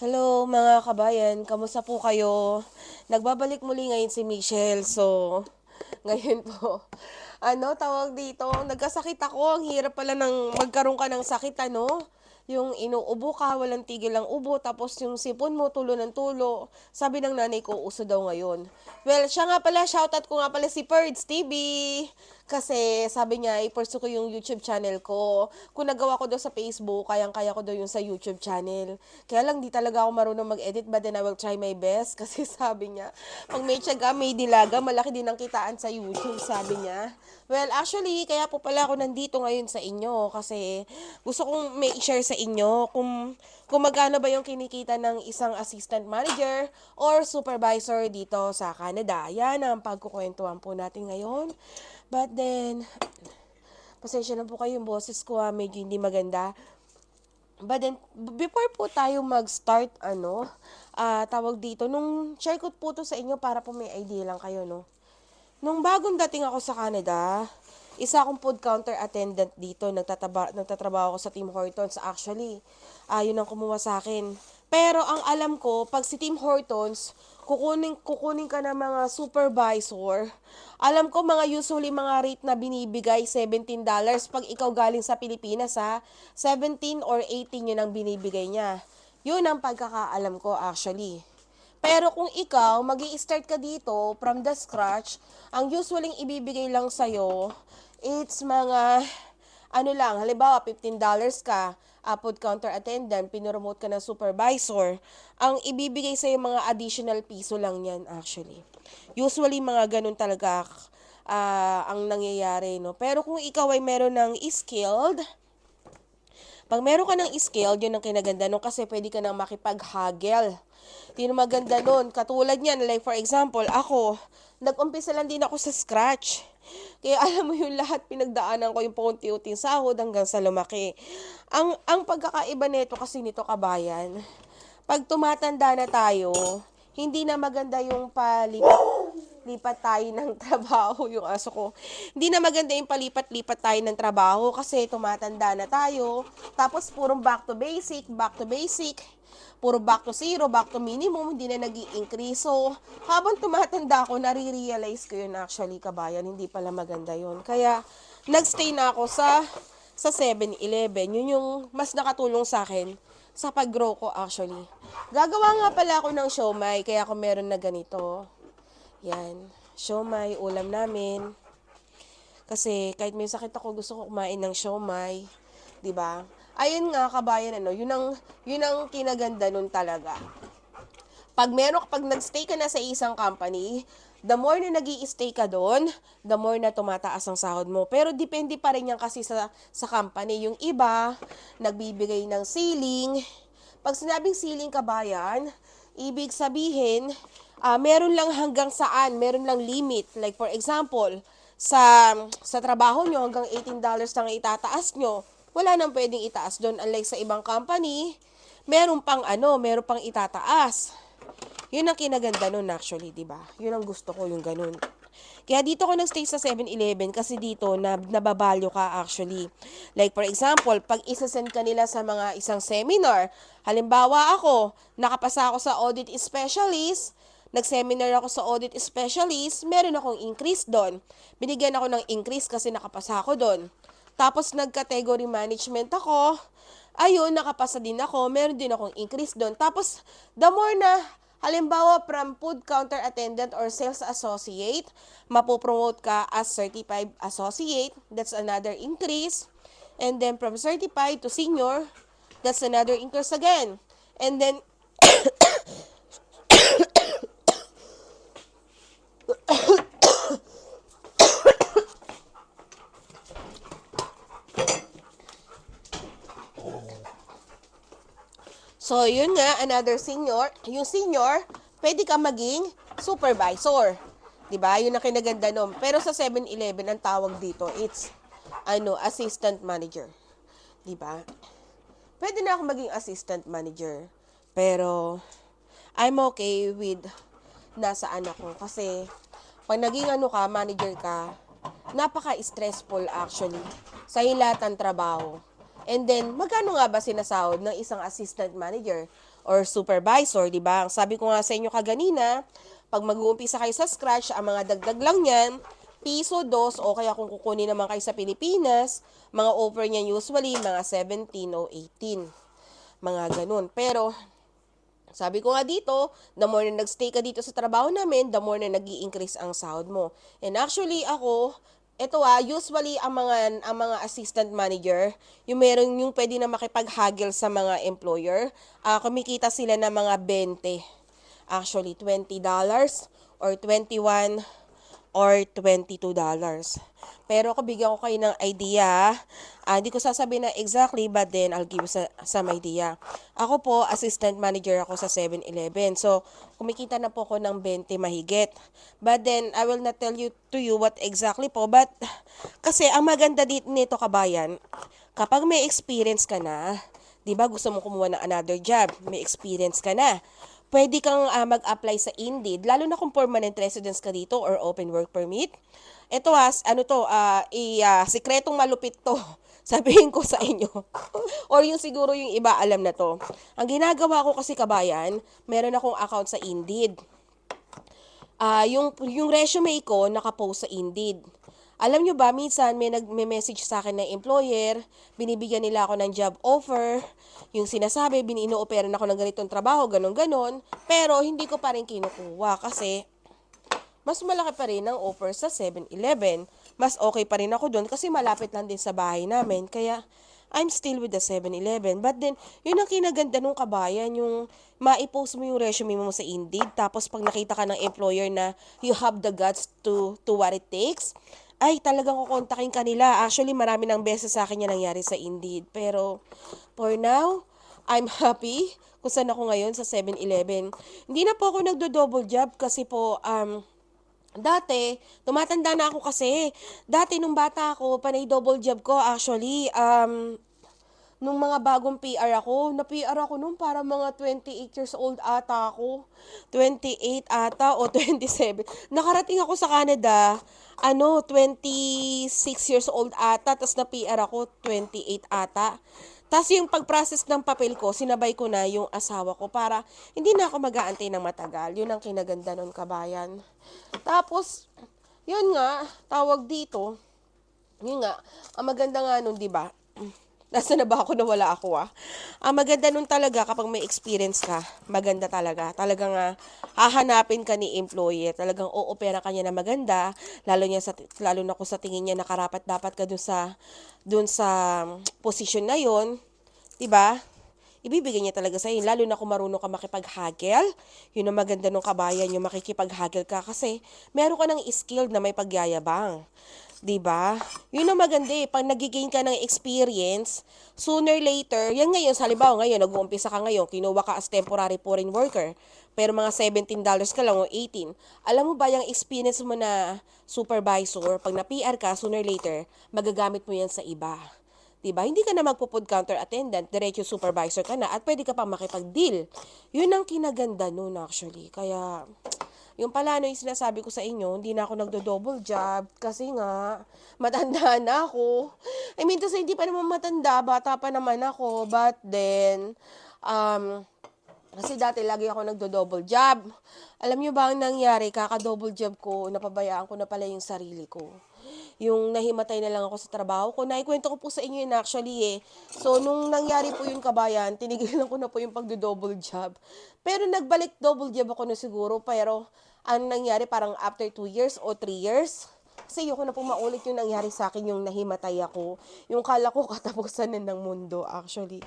Hello mga kabayan, kamusta po kayo? Nagbabalik muli ngayon si Michelle. So, ngayon po, ano tawag dito, nagkasakit ako. Ang hirap pala ng magkaroon ka ng sakit, ano? Yung inuubo ka, walang tigil ang ubo, tapos yung sipon mo, tulo ng tulo. Sabi ng nanay ko, uso daw ngayon. Well, siya nga pala, shoutout ko nga pala si Perds TV. Kasi sabi niya, i-pursue ko yung YouTube channel ko. Kung nagawa ko daw sa Facebook, kayang-kaya ko daw yung sa YouTube channel. Kaya lang, di talaga ako marunong mag-edit, but then I will try my best. Kasi sabi niya, pag may tiyaga, may dilaga, malaki din ang kitaan sa YouTube, sabi niya. Well, actually, kaya po pala ako nandito ngayon sa inyo. Kasi gusto kong may share sa inyo kung, kung magkano ba yung kinikita ng isang assistant manager or supervisor dito sa Canada. Yan ang pagkukwentuhan po natin ngayon. But then, pasensya na po kayo yung boses ko ha, medyo hindi maganda. But then, before po tayo mag-start, ano, ah tawag dito, nung share ko po to sa inyo para po may idea lang kayo, no. Nung bagong dating ako sa Canada, isa akong food counter attendant dito, nagtataba, nagtatrabaho ako sa Tim Hortons. Actually, ayun ang kumuha sa akin. Pero ang alam ko, pag si Tim Hortons, kukunin, kukunin ka ng mga supervisor, alam ko mga usually mga rate na binibigay, $17 pag ikaw galing sa Pilipinas ha, 17 or 18 yun ang binibigay niya. Yun ang pagkakaalam ko actually. Pero kung ikaw, mag start ka dito from the scratch, ang usually ibibigay lang sa'yo, it's mga, ano lang, halimbawa, $15 ka, uh, food counter attendant, pinromote ka na supervisor, ang ibibigay sa'yo mga additional piso lang yan actually. Usually, mga ganun talaga ah, ang nangyayari, no? Pero kung ikaw ay meron ng skilled, pag meron ka ng skill, yun ang kinaganda nun kasi pwede ka nang makipag-haggle. Yun ang maganda nun. Katulad niyan, like for example, ako, nag-umpisa lang din ako sa scratch. Kaya alam mo yung lahat pinagdaanan ko yung paunti-unting sahod hanggang sa lumaki. Ang, ang pagkakaiba nito kasi nito kabayan, pag tumatanda na tayo, hindi na maganda yung palipat lipat tayo ng trabaho yung aso ko. Hindi na maganda yung palipat-lipat tayo ng trabaho kasi tumatanda na tayo. Tapos purong back to basic, back to basic. Puro back to zero, back to minimum, hindi na nag increase So, habang tumatanda ako, nare-realize ko yun actually, kabayan, hindi pala maganda yun. Kaya, nagstay na ako sa sa 7-Eleven. Yun yung mas nakatulong sa akin sa pag-grow ko actually. Gagawa nga pala ako ng siomay, kaya ako meron na ganito. Yan. Siomay, ulam namin. Kasi kahit may sakit ako, gusto ko kumain ng siomay. ba? Ayun nga, kabayan, ano, yun ang, yun ang kinaganda nun talaga. Pag meron, pag nagstay ka na sa isang company, the more na nag stay ka doon, the more na tumataas ang sahod mo. Pero depende pa rin yan kasi sa, sa company. Yung iba, nagbibigay ng ceiling. Pag sinabing ceiling kabayan, ibig sabihin, ah meron lang hanggang saan, meron lang limit. Like for example, sa sa trabaho nyo hanggang $18 lang itataas nyo. Wala nang pwedeng itaas doon unlike sa ibang company, meron pang ano, meron pang itataas. Yun ang kinaganda nun actually, di ba? Yun ang gusto ko, yung ganun. Kaya dito ko nagstay sa 7-Eleven kasi dito na nababalyo ka actually. Like for example, pag isasend ka nila sa mga isang seminar, halimbawa ako, nakapasa ako sa audit specialist, nag-seminar ako sa audit specialist, meron akong increase doon. Binigyan ako ng increase kasi nakapasa ako doon. Tapos nag-category management ako. Ayun, nakapasa din ako. Meron din akong increase doon. Tapos, the more na, halimbawa from food counter attendant or sales associate, mapopromote ka as certified associate. That's another increase. And then from certified to senior, that's another increase again. And then, So, yun nga, another senior. Yung senior, pwede ka maging supervisor. ba? Yun ang kinaganda nun. Pero sa 7-Eleven, ang tawag dito, it's, ano, assistant manager. ba? Pwede na ako maging assistant manager. Pero, I'm okay with nasa anak ko. Kasi, pag naging ano ka, manager ka, napaka-stressful actually sa ng trabaho. And then, magkano nga ba sinasahod ng isang assistant manager or supervisor, di ba? Sabi ko nga sa inyo kaganina, pag mag-uumpisa kayo sa scratch, ang mga dagdag lang yan, piso, dos, o kaya kung kukunin naman kayo sa Pilipinas, mga offer niyan usually, mga 17 o 18. Mga ganun. Pero, sabi ko nga dito, the more na nagstay ka dito sa trabaho namin, the more na nag increase ang sahod mo. And actually, ako, ito ah, usually ang mga, ang mga assistant manager, yung meron yung pwede na makipag-haggle sa mga employer, ah, kumikita sila ng mga 20. Actually, $20 or 21 or $22. Pero kung bigyan ko kayo ng idea, ah, hindi ko sasabihin na exactly, but then I'll give sa, some idea. Ako po, assistant manager ako sa 7-Eleven. So, kumikita na po ako ng 20 mahigit. But then, I will not tell you to you what exactly po. But, kasi ang maganda dito nito kabayan, kapag may experience ka na, di ba gusto mo kumuha ng another job, may experience ka na, pwede kang ah, mag-apply sa Indeed, lalo na kung permanent residence ka dito or open work permit. Ito has, ano to, ah, i, ah, sikretong malupit to. Sabihin ko sa inyo. or yung siguro yung iba alam na to. Ang ginagawa ko kasi kabayan, meron akong account sa Indeed. Ah, yung yung resume ko naka-post sa Indeed. Alam nyo ba, minsan may nagme-message sa akin ng employer, binibigyan nila ako ng job offer, yung sinasabi, binino-operan ako ng ganitong trabaho, ganon-ganon, pero hindi ko pa rin kinukuha kasi mas malaki pa rin ang offer sa 7-Eleven. Mas okay pa rin ako doon kasi malapit lang din sa bahay namin. Kaya, I'm still with the 7-Eleven. But then, yun ang kinaganda nung kabayan, yung maipost mo yung resume mo sa Indeed, tapos pag nakita ka ng employer na you have the guts to, to what it takes, ay talagang kukontakin ka nila. Actually, marami ng beses sa akin yan nangyari sa Indeed. Pero, for now, I'm happy kung saan ako ngayon sa 7-Eleven. Hindi na po ako nagdo-double job kasi po, um, Dati, tumatanda na ako kasi. Dati, nung bata ako, panay double job ko, actually, um, nung mga bagong PR ako, na PR ako nung para mga 28 years old ata ako. 28 ata o 27. Nakarating ako sa Canada, ano, 26 years old ata, tapos na PR ako 28 ata. Tapos yung pag-process ng papel ko, sinabay ko na yung asawa ko para hindi na ako mag-aantay ng matagal. Yun ang kinaganda nun, kabayan. Tapos, yun nga, tawag dito, yun nga, ang maganda nga nun, di ba? Nasa na ba ako na wala ako ah? Ang maganda nun talaga kapag may experience ka, maganda talaga. Talagang uh, hahanapin ka ni employee, talagang oopera ka niya na maganda, lalo niya sa lalo na kung sa tingin niya nakarapat dapat ka dun sa dun sa position na yon, 'di ba? Ibibigay niya talaga sa iyo, lalo na kung marunong ka makipag-haggle. Yun ang maganda nung kabayan, yung makikipag-haggle ka kasi meron ka ng skill na may pagyayabang. 'Di ba? Yun ang maganda eh. Pag nagigain ka ng experience, sooner later, yan ngayon, sa halimbawa ngayon, nag-uumpisa ka ngayon, kinuha ka as temporary foreign worker, pero mga $17 ka lang o 18. Alam mo ba yung experience mo na supervisor, pag na-PR ka, sooner later, magagamit mo yan sa iba. 'di ba? Hindi ka na magpo-food counter attendant, diretso supervisor ka na at pwede ka pa makipag-deal. 'Yun ang kinaganda noon actually. Kaya yung pala ano yung sinasabi ko sa inyo, hindi na ako nagdo-double job kasi nga matanda na ako. I mean say, hindi pa naman matanda, bata pa naman ako, but then um kasi dati lagi ako nagdo-double job. Alam niyo ba ang nangyari, kaka-double job ko, napabayaan ko na pala yung sarili ko yung nahimatay na lang ako sa trabaho ko. Naikwento ko po sa inyo yun actually eh. So, nung nangyari po yung kabayan, tinigilan ko na po yung pagdo-double job. Pero nagbalik double job ako na siguro. Pero, ang nangyari parang after 2 years o 3 years, kasi ayoko na po maulit yung nangyari sa akin, yung nahimatay ako. Yung kala ko katapusan na ng mundo, actually.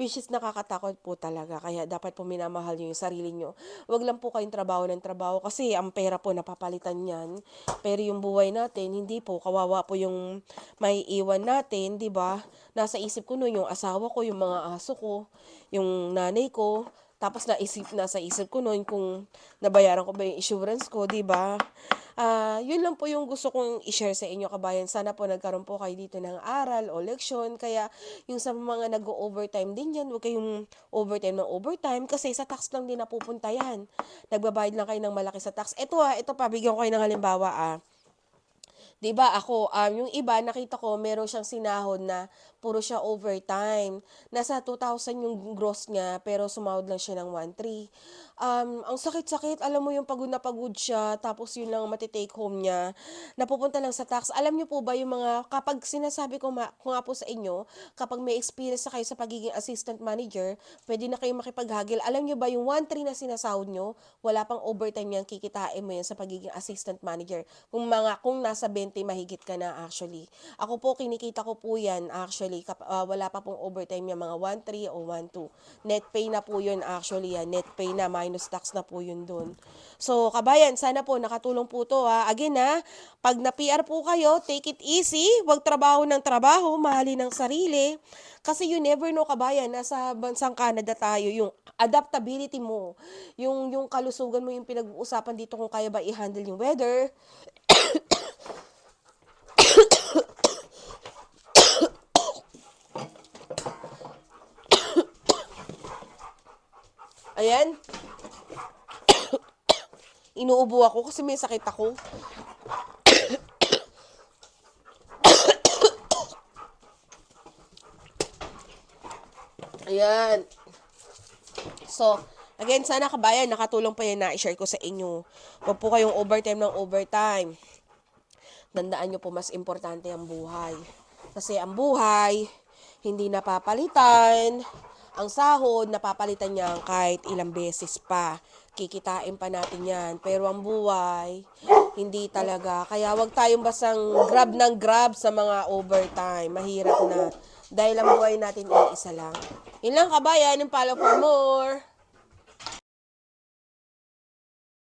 Which is nakakatakot po talaga. Kaya dapat po minamahal nyo yung sarili nyo. Huwag lang po kayong trabaho ng trabaho kasi ang pera po napapalitan yan. Pero yung buhay natin, hindi po. Kawawa po yung may iwan natin, di ba? Nasa isip ko nun yung asawa ko, yung mga aso ko, yung nanay ko, tapos naisip na sa isip ko noon kung nabayaran ko ba yung insurance ko, 'di ba? Uh, 'yun lang po yung gusto kong i-share sa inyo kabayan. Sana po nagkaroon po kayo dito ng aral o leksyon. Kaya yung sa mga nag-overtime din diyan, huwag kayong overtime ng overtime kasi sa tax lang din napupunta yan. Nagbabayad lang kayo ng malaki sa tax. Ito ah, ito pa bigyan ko kayo ng halimbawa ah 'Di ba ako, um, yung iba nakita ko meron siyang sinahod na puro siya overtime. Nasa 2,000 yung gross niya pero sumahod lang siya ng 1,300. Um, ang sakit-sakit, alam mo yung pagod na pagod siya tapos yun lang ang mati-take home niya. Napupunta lang sa tax. Alam niyo po ba yung mga kapag sinasabi ko, ma, ko nga po sa inyo, kapag may experience na kayo sa pagiging assistant manager, pwede na kayong makipaghagil. Alam niyo ba yung 1,300 na sinasahod niyo, wala pang overtime yan, kikitain mo yan sa pagiging assistant manager. Kung mga kung nasa 20 mahigit ka na actually. Ako po kinikita ko po yan actually kap, ah, wala pa pong overtime yung mga 1.3 o 1.2. Net pay na po yun actually yan. Net pay na minus tax na po yun dun. So kabayan, sana po nakatulong po to ha. Again ha, pag na PR po kayo, take it easy. Huwag trabaho ng trabaho, mahalin ng sarili. Kasi you never know kabayan, nasa bansang Canada tayo, yung adaptability mo, yung yung kalusugan mo yung pinag-uusapan dito kung kaya ba i-handle yung weather, Ayan. Inuubo ako kasi may sakit ako. Ayan. So, again, sana kabayan, nakatulong pa yan na i-share ko sa inyo. Huwag po kayong overtime ng overtime. Tandaan nyo po, mas importante ang buhay. Kasi ang buhay, hindi napapalitan. Ang sahod, napapalitan niya kahit ilang beses pa. Kikitain pa natin yan. Pero ang buhay, hindi talaga. Kaya wag tayong basang grab ng grab sa mga overtime. Mahirap na. Dahil ang buhay natin ay isa lang. Yun lang kabayan, and follow for more.